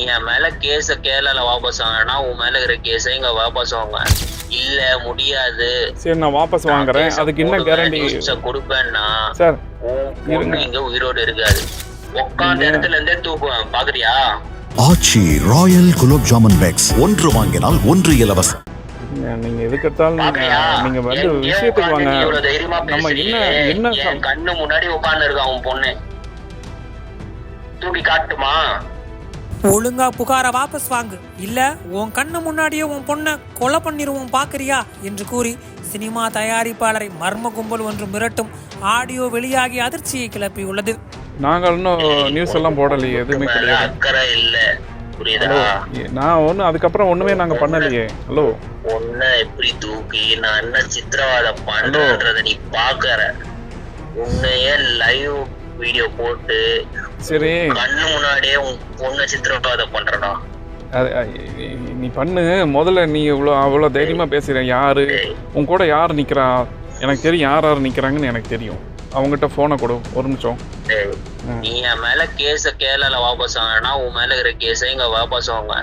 என் மேல கேஸ கேரளால வாபஸ் வாங்கினா உன் மேல இருக்கிற கேஸை இங்க வாபஸ் வாங்க இல்ல முடியாது. சரி நான் வாபஸ் வாங்குறேன். அதுக்கு என்ன கேரண்டி கொடுப்பேன்னா சார் பொண்ணு இங்க உயிரோடு இருக்காது. உட்காந்த இடத்துல இருந்தே தூக்குவேன். பாக்குறியா? Aachi royal gulab jamun packs. ஒன்று வாங்கினால் ஒன்று இலவசம் நீங்க- நீங்க எதுக்கு எடுத்தாலும் பாக்குறியா? நீங்க நீங்க வந்து விஷயத்துக்கு வாங்க. நீ நம்ம என்ன என்ன கண்ணு முன்னாடி உட்கார்ந்து இருக்கா உன் பொண்ணு? தூக்கி காட்டுமா? ஒழுங்கா புகார வாபஸ் வாங்கு. இல்ல உன் கண்ணு முன்னாடியே உன் பொண்ணை கொலை பண்ணிருவோம் பாக்குறியா? என்று கூறி சினிமா தயாரிப்பாளரை மர்ம கும்பல் ஒன்று மிரட்டும் ஆடியோ வெளியாகி அதிர்ச்சியை கிளப்பியுள்ளது நாங்கள் இன்னும் நியூஸ் எல்லாம் போடலையே எதுவுமே கிடையாது. அக்கறை இல்ல. புரியுதா? நான் ஒன்றும் அதுக்கப்புறம் ஒண்ணுமே நாங்க பண்ணலையே. ஹலோ. உன்னை எப்படி தூக்கி நான் என்ன சித்திரவாதம் பண்றேன்றத நீ பாக்குற. உன்னைய லைவ் வீடியோ போட்டு சரி. கண்ணு முன்னாடியே பொண்ணை சித்திரவாதம் பண்றடா நீ பண்ணு. முதல்ல நீ இவ்வளோ அவ்வளோ தைரியமா பேசுற. யாரு? உன் கூட யார் நிக்கிறா? எனக்கு தெரியும் யார் யார் நிக்கிறாங்கன்னு எனக்கு தெரியும். அவங்ககிட்ட ஃபோனை கொடு. ஒரு நிமிஷம். நீ என் மேல கேஸ கேரளால வாபஸ் வாங்கினா உன் மேல இருக்கிற கேஸை இங்க வாபஸ் வாங்க.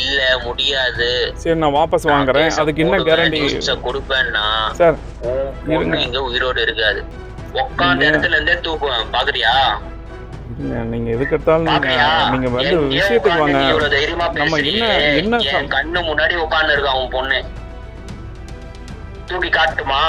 இல்ல முடியாது. சரி நான் வாபஸ் வாங்குறேன். அதுக்கு என்ன கேரண்டி கொடுப்பேன்னா சார் இங்க உயிரோடு இருக்காது. உட்காந்த இடத்துல இருந்தே தூக்குவேன் பாக்குறியா? நீங்க- எதுக்கு எடுத்தாலும் நீங்க வந்து விஷயத்துக்கு வாங்க. நம்ம என்ன என்ன கண்ணு முன்னாடி உட்கார்ந்து இருக்கா உன் பொண்ணு? தூக்கி காட்டுமா?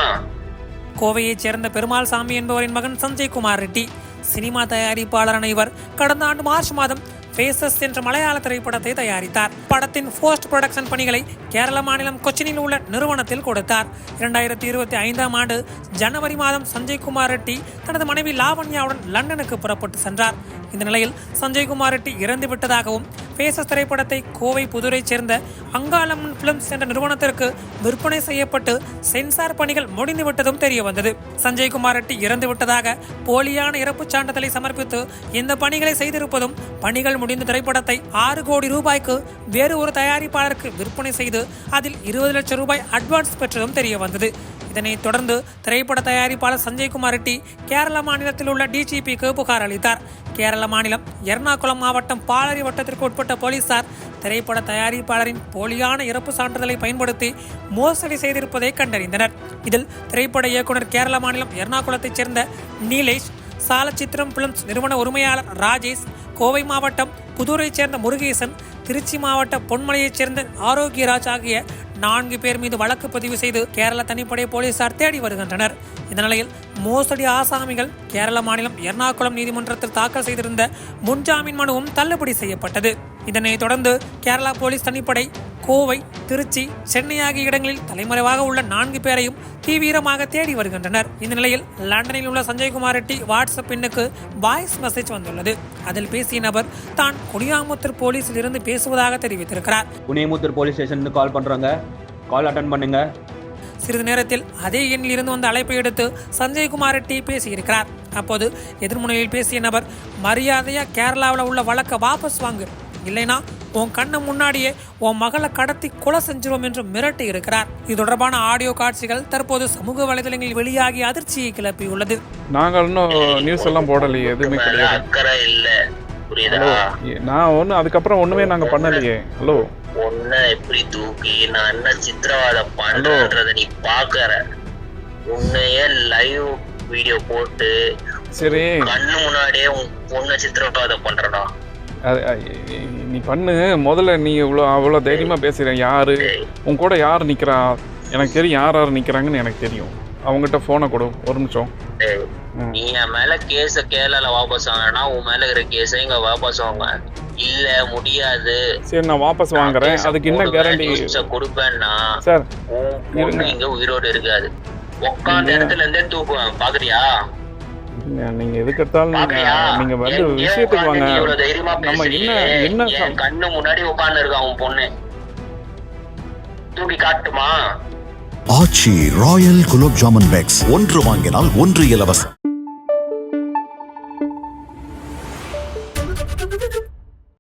கோவையைச் சேர்ந்த பெருமாள் சாமி என்பவரின் மகன் சஞ்சய் குமார் ரெட்டி சினிமா தயாரிப்பாளரான இவர் கடந்த ஆண்டு மார்ச் மாதம் ஃபேசஸ் என்ற மலையாள திரைப்படத்தை தயாரித்தார். படத்தின் போஸ்ட் ப்ரொடக்ஷன் பணிகளை கேரள மாநிலம் கொச்சினில் உள்ள நிறுவனத்தில் கொடுத்தார். இரண்டாயிரத்தி இருபத்தி ஐந்தாம் ஆண்டு ஜனவரி மாதம் சஞ்சய் குமார் ரெட்டி தனது மனைவி லாவண்யாவுடன் லண்டனுக்கு புறப்பட்டு சென்றார். இந்த நிலையில் சஞ்சய் குமார் ரெட்டி இறந்து விட்டதாகவும் பேசஸ் திரைப்படத்தை கோவை புதுரை சேர்ந்த அங்காளம்மன் பிலிம்ஸ் என்ற நிறுவனத்திற்கு விற்பனை செய்யப்பட்டு சென்சார் பணிகள் முடிந்துவிட்டதும் தெரிய வந்தது. சஞ்சய் குமார் ரெட்டி இறந்து விட்டதாக போலியான இறப்புச் சான்றிதழை சமர்ப்பித்து இந்த பணிகளை செய்திருப்பதும் பணிகள் முடிந்த திரைப்படத்தை ஆறு கோடி ரூபாய்க்கு வேறு ஒரு தயாரிப்பாளருக்கு விற்பனை செய்து அதில் இருபது லட்சம் ரூபாய் அட்வான்ஸ் பெற்றதும் தெரிய வந்தது. இதனைத் தொடர்ந்து திரைப்பட தயாரிப்பாளர் சஞ்சய் குமார் ரெட்டி கேரள மாநிலத்தில் உள்ள டிஜிபிக்கு புகார் அளித்தார். கேரள மாநிலம் எர்ணாகுளம் மாவட்டம் பாலரி வட்டத்திற்கு உட்பட்ட போலீசார் திரைப்பட தயாரிப்பாளரின் போலியான இறப்பு சான்றிதழை பயன்படுத்தி மோசடி செய்திருப்பதை கண்டறிந்தனர். இதில் திரைப்பட இயக்குனர் கேரள மாநிலம் எர்ணாகுளத்தைச் சேர்ந்த நீலேஷ் சாலச்சித்திரம் பிலிம்ஸ் நிறுவன உரிமையாளர் ராஜேஷ் கோவை மாவட்டம் புதூரைச் சேர்ந்த முருகேசன் திருச்சி மாவட்ட பொன்மலையைச் சேர்ந்த ஆரோக்கியராஜ் ஆகிய நான்கு பேர் மீது வழக்கு பதிவு செய்து கேரள தனிப்படை போலீசார் தேடி வருகின்றனர். இந்த நிலையில் மோசடி ஆசாமிகள் கேரள மாநிலம் எர்ணாகுளம் நீதிமன்றத்தில் தாக்கல் செய்திருந்த முன்ஜாமீன் மனுவும் தள்ளுபடி செய்யப்பட்டது. இதனைத் தொடர்ந்து கேரளா போலீஸ் தனிப்படை கோவை திருச்சி சென்னை ஆகிய இடங்களில் தலைமறைவாக உள்ள நான்கு பேரையும் தீவிரமாக தேடி வருகின்றனர். இந்த நிலையில் லண்டனில் உள்ள சஞ்சய்குமார் ரெட்டி வாட்ஸ்அப் எண்ணுக்கு வாய்ஸ் மெசேஜ் வந்துள்ளது. அதில் பேசிய நபர் தான் குனியாமுத்தூர் போலீஸில் இருந்து பேசுவதாக தெரிவித்திருக்கிறார். குனியாமுத்தூர் போலீஸ் ஸ்டேஷனுக்கு கால் பண்றாங்க. கால் அட்டன் பண்ணுங்க. சிறிது நேரத்தில் அதே எண்ணில் இருந்து வந்த அழைப்பை எடுத்து சஞ்சய்குமார் ரெட்டி பேசியிருக்கிறார். அப்போது எதிர்முனையில் பேசிய நபர் மரியாதையா கேரளாவில் உள்ள வழக்கை வாபஸ் வாங்கு. இல்லைனா உன் கண்ணு முன்னாடியே உன் மகளை கடத்தி கொலை செஞ்சிருவோம் என்று மிரட்டி இருக்கிறார். இது தொடர்பான ஆடியோ காட்சிகள் தற்போது சமூக வலைதளங்களில் வெளியாகி அதிர்ச்சியை கிளப்பியுள்ளது. நாங்கள் இன்னும் நியூஸ் எல்லாம் போடலையே எதுவுமே கிடையாது. அக்கறை இல்ல. புரியுதா? ஏ, நான் ஒன்றும் அதுக்கப்புறம் ஒண்ணுமே நாங்க பண்ணலையே. ஹலோ. உன்னை எப்படி தூக்கி நான் என்ன சித்திரவாதம் பண்றேன்றத நீ பாக்குற. உன்னைய லைவ் வீடியோ போட்டு சரி. கண்ணு முன்னாடியே உன் பொண்ணை சித்திரவாதம் பண்றடா நீ பண்ணு. முதல்ல நீ இவ்வளோ அவ்வளோ தைரியமா பேசுற. யாரு? உன் கூட யார் நிக்கிறா? எனக்கு தெரியும் யார் யார் நிக்கிறாங்கன்னு எனக்கு தெரியும். அவங்ககிட்ட ஃபோனை கொடு. ஒரு நிமிஷம். நீ என் மேல கேஸ கேரளால வாபஸ் வாங்கினா உன் மேல இருக்கிற கேஸை இங்க வாபஸ் வாங்க இல்ல முடியாது. சரி நான் வாபஸ் வாங்குறேன். அதுக்கு என்ன கேரண்டி கொடுப்பேன்னா சார் பொண்ணு இங்க உயிரோடு இருக்காது. உட்காந்த இடத்துல இருந்தே தூக்குவேன். பாக்குறியா? நீங்க- எதுக்கு எடுத்தாலும் நீங்க வந்து விஷயத்துக்கு வாங்க. நம்ம என்ன என்ன கண்ணு முன்னாடி உட்கார்ந்து இருக்கா உன் பொண்ணு? தூக்கி காட்டுமா? Aachi royal gulab jamun packs. ஒன்று வாங்கினால் ஒன்று இலவசம்.